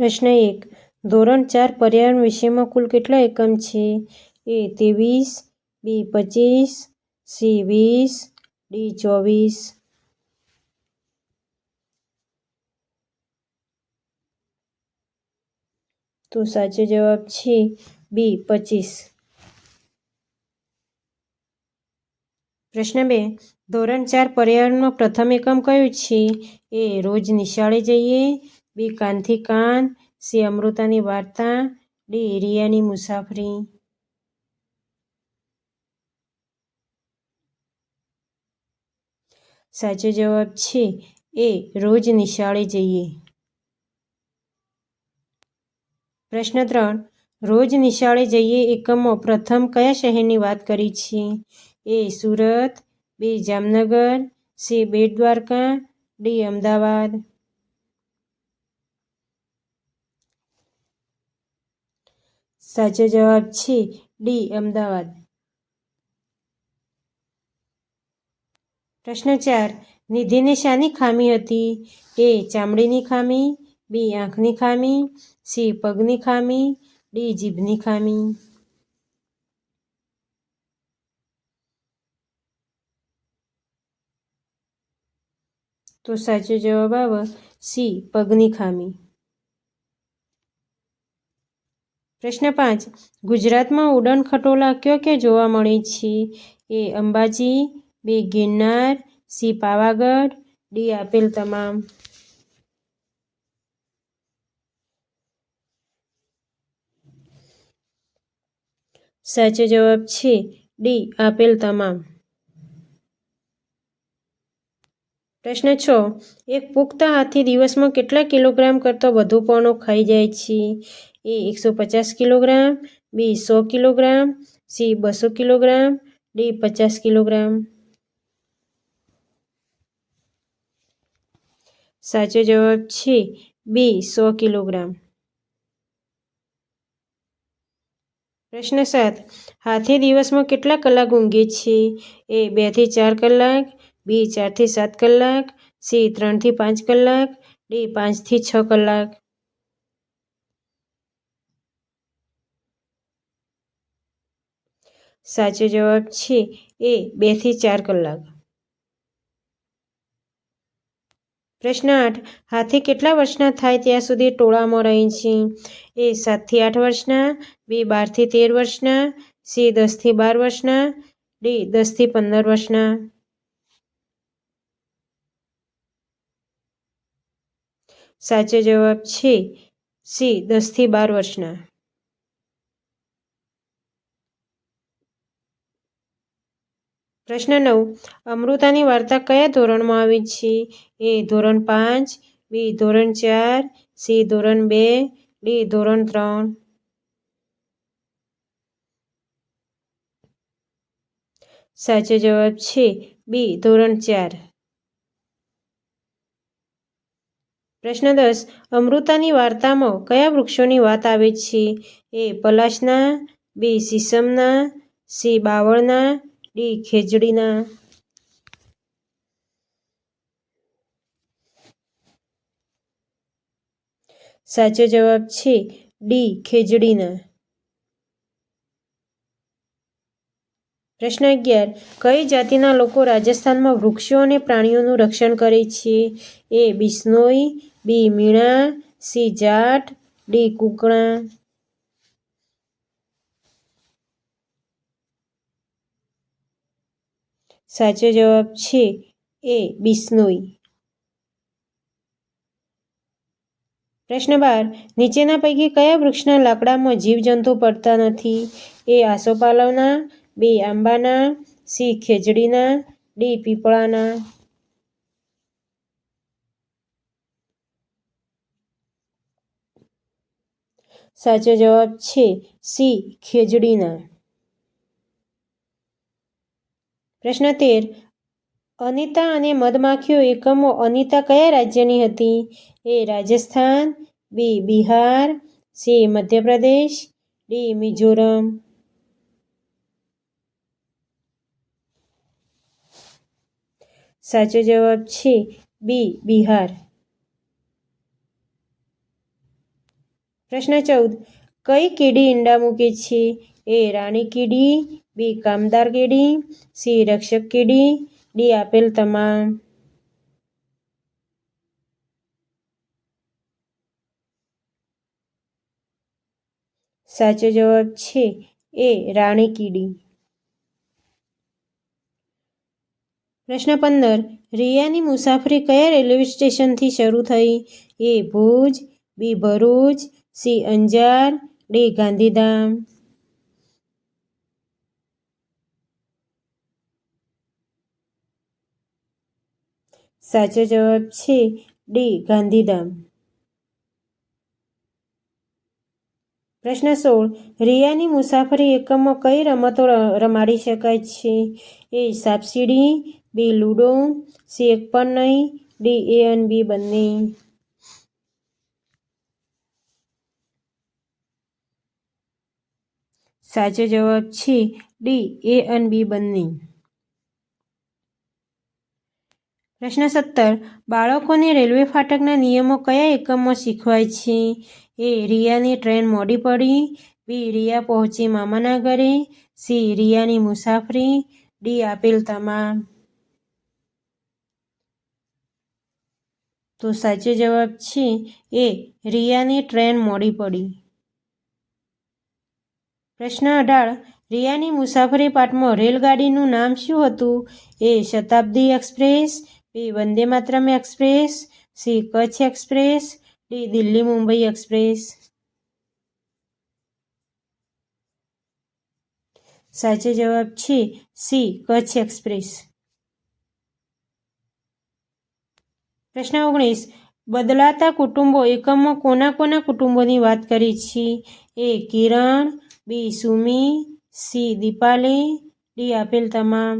પ્રશ્ન એક. ધોરણ ચાર પર્યાવરણ વિષયમાં કુલ કેટલા એકમ છે? એ ત્રેવીસ, બી પચીસ, સી વીસ, ડી ચોવીસ. તો સાચો જવાબ છે બી પચીસ. પ્રશ્ન બે. ધોરણ ચાર પર્યાવરણનો પ્રથમ એકમ કયું છે? એ રોજ નિશાળે જઈએ બી કાનથી કાન, સી અમૃતાની વાર્તા, ડી રિયાની મુસાફરી. સાચો જવાબ છે, એ રોજ નિશાળે જઈએ. પ્રશ્ન ત્રણ, રોજ નિશાળે જઈએ એકમો. પ્રથમ કયા શહેરની વાત કરી છે A Surat, B Jamnagar, C Bet Dwarka D Ahmedabad. સાચો જવાબ છે ડી, અમદાવાદ. પ્રશ્ન ચાર, નિધિને શાની ખામી હતી? એ, ચામડીની ખામી? બી, આંખની ખામી? સી, પગની ખામી? ડી, જીભની ખામી? તો સાચો જવાબ આવે સી, પગની ખામી. પ્રશ્ન પાંચ. ગુજરાતમાં ઉડન ખટોલા કયો ક્યાં જોવા મળે છે? A Ambaji, B Girnar, C Pavagadh, D આપેલ તમામ. સાચો જવાબ છે ડી આપેલ તમામ. પ્રશ્ન છ. એક પુખ્ત હાથી દિવસમાં કેટલા કિલોગ્રામ કરતાં વધુ પણો ખાઈ જાય છે? એ એકસો પચાસ કિલોગ્રામ બી સો કિલોગ્રામ સી બસો કિલોગ્રામ ડી પચાસ કિલોગ્રામ સાચો જવાબ છે બી સો કિલોગ્રામ પ્રશ્ન સાત હાથી દિવસમાં કેટલા કલાક ઊંઘે છે? એ, બેથી ચાર કલાક, બી, ચારથી સાત કલાક, સી, ત્રણથી પાંચ કલાક, ડી, પાંચથી છ કલાક। સાચો જવાબ છે એ બેથી ચાર કલાક. પ્રશ્ન આઠ, હાથી કેટલા વર્ષના થાય ત્યાં સુધી ટોળામાં રહે છે? એ સાતથી આઠ વર્ષના, બી બારથી તેર વર્ષના, સી દસથી બાર વર્ષના, ડી દસથી પંદર વર્ષના. સાચો જવાબ છે સી દસથી બાર વર્ષના. પ્રશ્ન નવ. અમૃતાની વાર્તા કયા ધોરણમાં આવે છે? એ ધોરણ પાંચ, બી ધોરણ ચાર, સી ધોરણ બે, ડી ધોરણ ત્રણ. સાચો જવાબ છે બી ધોરણ ચાર. પ્રશ્ન દસ. અમૃતાની વાર્તામાં કયા વૃક્ષોની વાત આવે છે? એ પલાશના, બી સીસમના સી બાવળના ડી ખેજડીના સાચો જવાબ છે ડી, ખેજડીના. પ્રશ્ન અગિયાર, કઈ જાતિના લોકો રાજસ્થાનમાં વૃક્ષો અને પ્રાણીઓનું રક્ષણ કરે છે? A Bishnoi B Meena, C Jat, D Kukna. સાચો જવાબ છે એ બિશ્નોઈ પ્રશ્ન બાર, નીચેના પૈકી કયા વૃક્ષના લાકડામાં જીવજંતુ પડતા નથી? એ આસોપાલવના, બી આંબાના, સી ખેજડીના, ડી પીપળાના. સાચો જવાબ છે સી ખેજડીના. પ્રશ્ન તેર. અનિતા અને મધમાખીઓ એકમો અનિતા કયા રાજ્યની હતી? A Rajasthan, B Bihar, C Madhya Pradesh, D Mizoram. સાચો જવાબ છે બી બિહાર. પ્રશ્ન ચૌદ. કઈ કીડી ઈંડા મૂકે છે? એ રાણી કીડી, બી કામદાર કીડી, સી રક્ષક કીડી, ડી આપેલ તમામ. સાચો જવાબ છે એ રાણી કીડી. પ્રશ્ન પંદર, રિયાની મુસાફરી કયા રેલવે સ્ટેશનથી શરૂ થઈ? A Bhuj, B Bharuch, C Anjar D Gandhidham. સાચો જવાબ છે ડી ગાંધીધામ. પ્રશ્ન સોળ, રિયાની મુસાફરી એકમમાં કઈ રમતો રમાડી શકાય છે? એ સાપસીડી, બી લૂડો, સી એક પણ નહીં, ડી એ અને બી બંને. સાચો જવાબ છે ડી, એ અને બી બંને. પ્રશ્ન સત્તર, બાળકોને રેલવે ફાટકના નિયમો કયા એકમમાં શીખવાય છે? એ, રિયાની ટ્રેન મોડી પડી. બી, રિયા પહોંચી મામાના ઘરે. સી, રિયાની મુસાફરી. ડી, આપેલ તમામ. તો સાચો જવાબ છે એ, રિયાની ટ્રેન મોડી પડી. પ્રશ્ન અઢાર. રિયાની મુસાફરી પાઠમાં રેલગાડીનું નામ શું હતું? A Shatabdi express, B Vande Mataram express, C Kutch express, D Delhi Mumbai express. સાચો જવાબ છે સી કચ્છ એક્સપ્રેસ. પ્રશ્ન ઓગણીસ. બદલાતા કુટુંબો એકમમાં કોના કોના કુટુંબોની વાત કરી છે? A Kiran B Sumi C Deepali D આપેલ તમામ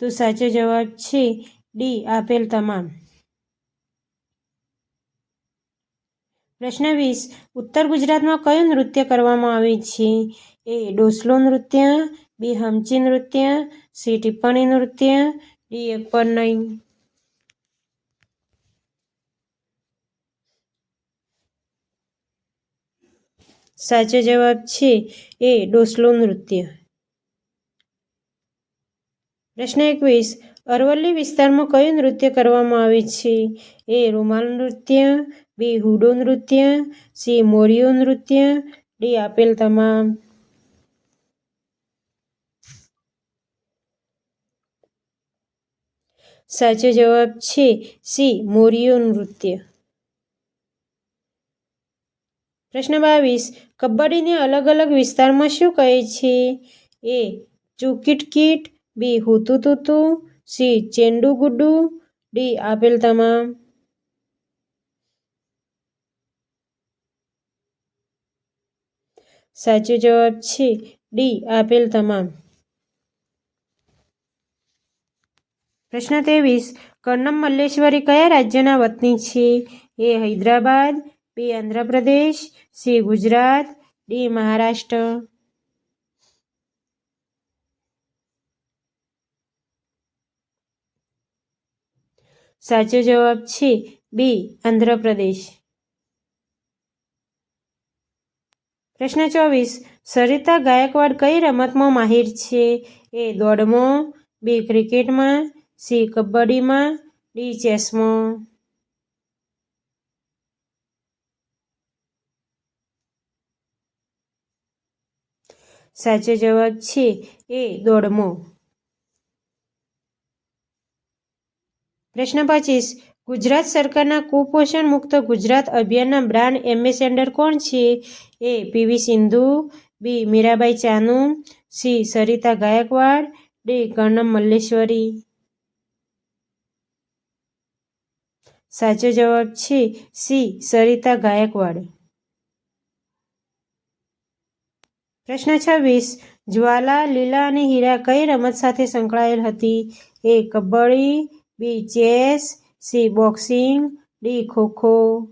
તો સાચો જવાબ છે ડી આપેલ તમામ પ્રશ્ન વીસ, ઉત્તર ગુજરાતમાં કયું નૃત્ય કરવામાં આવે છે? એ, ડોસલો નૃત્ય, બી, હમચી નૃત્ય, સી, ટિપ્પણી નૃત્ય, ડી, એક પર નહીં. સાચો જવાબ છે એ ડોસલો નૃત્ય. પ્રશ્ન એકવીસ, અરવલ્લી વિસ્તારમાં કયું નૃત્ય કરવામાં આવે છે? એ રૂમાલ નૃત્ય, બી હુડો નૃત્ય, સી મોરિયો નૃત્ય, ડી આપેલ તમામ. સાચો જવાબ છે સી મોરિયો નૃત્ય. પ્રશ્ન બાવીસ. કબડ્ડીને અલગ અલગ વિસ્તારમાં શું કહે છે? એ. ચૂકીટકીટ બી. હુતુ તુતુ. સી. ચેન્ડુ ગુડ્ડુ. ડી. આપેલ તમામ. સાચો જવાબ છે. ડી. આપેલ તમામ. પ્રશ્ન ત્રેવીસ. કર્ણમ મલ્લેશ્વરી કયા રાજ્યના વતની છે? A Hyderabad B Andhra Pradesh, C Gujarat, D Maharashtra. સાચો જવાબ છે બી આંધ્રપ્રદેશ. પ્રશ્ન ચોવીસ. સરિતા ગાયકવાડ કઈ રમતમાં માહિર છે? એ દોડમાં, બી ક્રિકેટમાં, સી કબડ્ડીમાં, ડી ચેસમાં. સાચો જવાબ છે એ દોડમો. પ્રશ્ન પચીસ. ગુજરાત સરકારના કુપોષણ મુક્ત ગુજરાત અભિયાનના બ્રાન્ડ એમ્બેસેન્ડર કોણ છે? A PV Sindhu, B Mirabai Chanu, C Sarita Gaikwad, D Karnam Malleswari. સાચો જવાબ છે સી સરિતા ગાયકવાડ. પ્રશ્ન છવ્વીસ. જ્વાલા, લીલા અને હીરા કઈ રમત સાથે સંકળાયેલ હતી? A kabaddi, B chess, C boxing, D kho kho.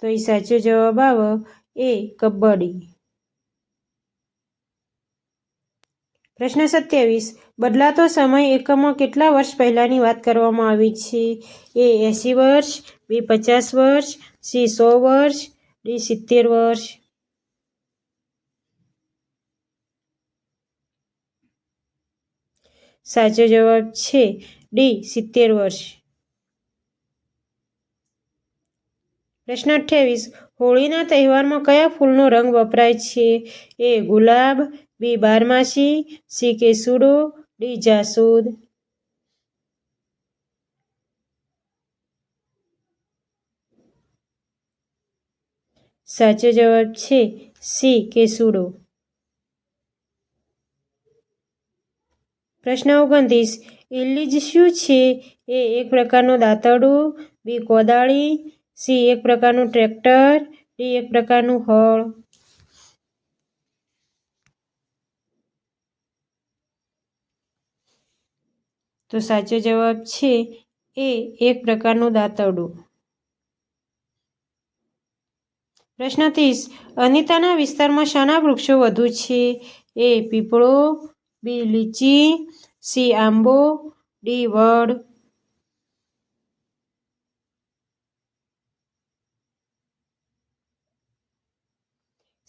તો એ સાચો જવાબ આવો. એ કબડ્ડી. પ્રશ્ન સત્યાવીસ. બદલાતો સમય એકમો કેટલા વર્ષ પહેલાંની વાત કરવામાં આવી છે? એ એંસી વર્ષ, બી પચાસ વર્ષ, સી સો વર્ષ, ડી સિત્તેર વર્ષ. સાચો જવાબ છે ડી સિત્તેર વર્ષ. પ્રશ્ન અઠ્યાવીસ. હોળીના તહેવારમાં કયા ફૂલનો રંગ વપરાય છે? એ ગુલાબ બી બારમાસી, સી કેસુડો ડી જાસૂદ. સાચો જવાબ છે સી કેસુડો પ્રશ્ન ઓગણત્રીસ ઇલીજ શું છે? એ એક પ્રકારનું દાંતરડું બી કોદાળી, સી એક પ્રકારનું ટ્રેક્ટર, ડી એક પ્રકારનું હળ. તો સાચો જવાબ છે એ એક પ્રકારનું દાંતરડું. પ્રશ્ન ત્રીસ, અનિતાના વિસ્તારમાં શાના વૃક્ષો વધુ છે? એ પીપળો, બી લીચી, સી આંબો, ડી વડ.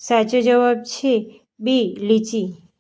સાચો જવાબ છે બી લીચી.